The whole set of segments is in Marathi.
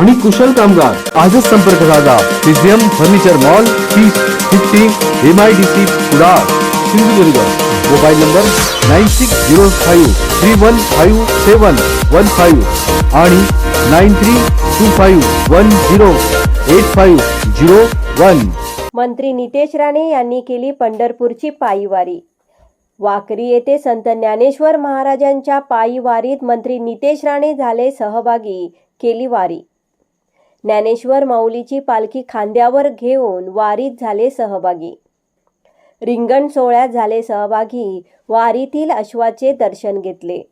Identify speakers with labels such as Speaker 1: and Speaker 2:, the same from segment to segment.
Speaker 1: आणि कुशल कामगार. आजच संपर्क साधा. पिझियम फर्निचर मॉल तीस fifty M I D C Kudal Sindhudurg. Mobile number nine six zero five three one five seven one five आणि nine three two five one zero eight five zero one
Speaker 2: मंत्री नितेश राणे यांनी केली पंढरपूरची पायीवारी. वाकरी येथे संत ज्ञानेश्वर महाराजांच्या पायी वारीत मंत्री नितेश राणे झाले सहभागी. केली वारी. ज्ञानेश्वर माऊलीची पालखी खांद्यावर घेऊन वारीत झाले सहभागी. रिंगण सोहळ्यात झाले सहभागी. वारीतील अश्वाचे दर्शन घेतले.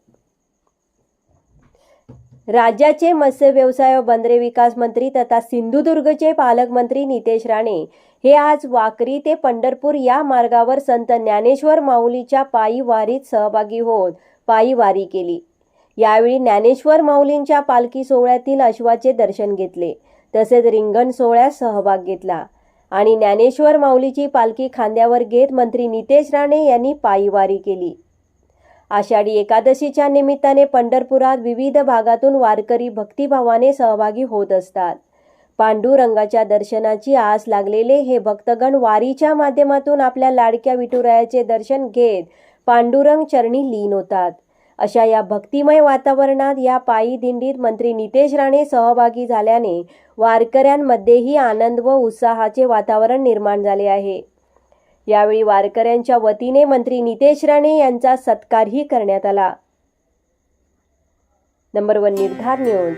Speaker 2: राज्याचे मत्स्य व्यवसाय व बंदरे विकास मंत्री तथा सिंधुदुर्गचे पालकमंत्री नितेश राणे हे आज वाकरी ते पंढरपूर या मार्गावर संत ज्ञानेश्वर माऊलीच्या पायी वारीत सहभागी होत पायी वारी केली. यावेळी ज्ञानेश्वर माऊलींच्या पालखी सोहळ्यातील अश्वाचे दर्शन घेतले. तसेच रिंगण सोहळ्यात सहभाग घेतला. आणि ज्ञानेश्वर माऊलीची पालखी खांद्यावर घेत मंत्री नितेश राणे यांनी पायीवारी केली. आषाढी एकादशीच्या निमित्ताने पंढरपुरात विविध भागातून वारकरी भक्तिभावाने सहभागी होत असतात. पांडुरंगाच्या दर्शनाची आस लागलेले हे भक्तगण वारीच्या माध्यमातून आपल्या लाडक्या विठुरायाचे दर्शन घेत पांडुरंग चरणी लीन होतात. अशा या भक्तिमय वातावरणात या पायी दिंडीत मंत्री नितेश राणे सहभागी झाल्याने वारकऱ्यांमध्येही आनंद व उत्साहाचे वातावरण निर्माण झाले आहे. यावेळी वारकऱ्यांच्या वतीने मंत्री नितेश राणे यांचा सत्कारही करण्यात आला. Number one Nirdhar news.